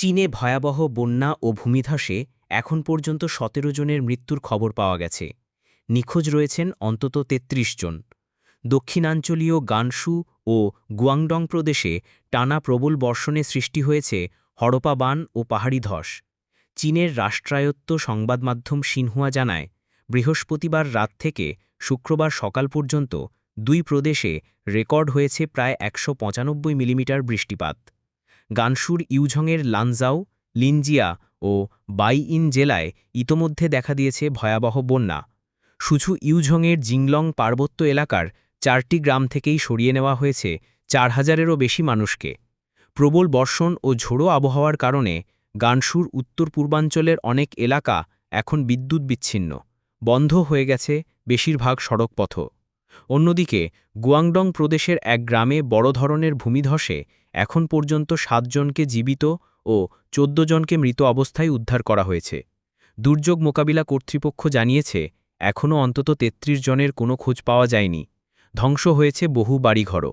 চীনে ভয়াবহ বন্যা ও ভূমিধসে এখন পর্যন্ত সতেরো জনের মৃত্যুর খবর পাওয়া গেছে। নিখোঁজ রয়েছেন অন্তত ৩৩ জন। দক্ষিণাঞ্চলীয় গানসু ও গুয়াংডং প্রদেশে টানা প্রবল বর্ষণে সৃষ্টি হয়েছে হড়পা বান ও পাহাড়ি ধস। চীনের রাষ্ট্রায়ত্ত সংবাদমাধ্যম সিনহুয়া জানায়, বৃহস্পতিবার রাত থেকে শুক্রবার সকাল পর্যন্ত দুই প্রদেশে রেকর্ড হয়েছে প্রায় একশো পঁচানব্বই মিলিমিটার বৃষ্টিপাত। গানসুর ইউঝংয়ের লানজাও, লিনজিয়া ও বাইইন জেলায় ইতোমধ্যে দেখা দিয়েছে ভয়াবহ বন্যা। শুধু ইউঝংয়ের জিংলং পার্বত্য এলাকার চারটি গ্রাম থেকেই সরিয়ে নেওয়া হয়েছে চার হাজারেরও বেশি মানুষকে। প্রবল বর্ষণ ও ঝোড়ো আবহাওয়ার কারণে গানসুর উত্তর পূর্বাঞ্চলের অনেক এলাকা এখন বিদ্যুৎ বিচ্ছিন্ন। বন্ধ হয়ে গেছে বেশিরভাগ সড়কপথ অন্যদিকে, গুয়াংডং প্রদেশের এক গ্রামে বড় ধরনের ভূমিধসে এখন পর্যন্ত সাতজনকে জীবিত ও চোদ্দ জনকে মৃত অবস্থায় উদ্ধার করা হয়েছে। দুর্যোগ মোকাবিলা কর্তৃপক্ষ জানিয়েছে, এখনও অন্তত ৩৩ জনের কোনো খোঁজ পাওয়া যায়নি। ধ্বংস হয়েছে বহু বাড়িঘরও।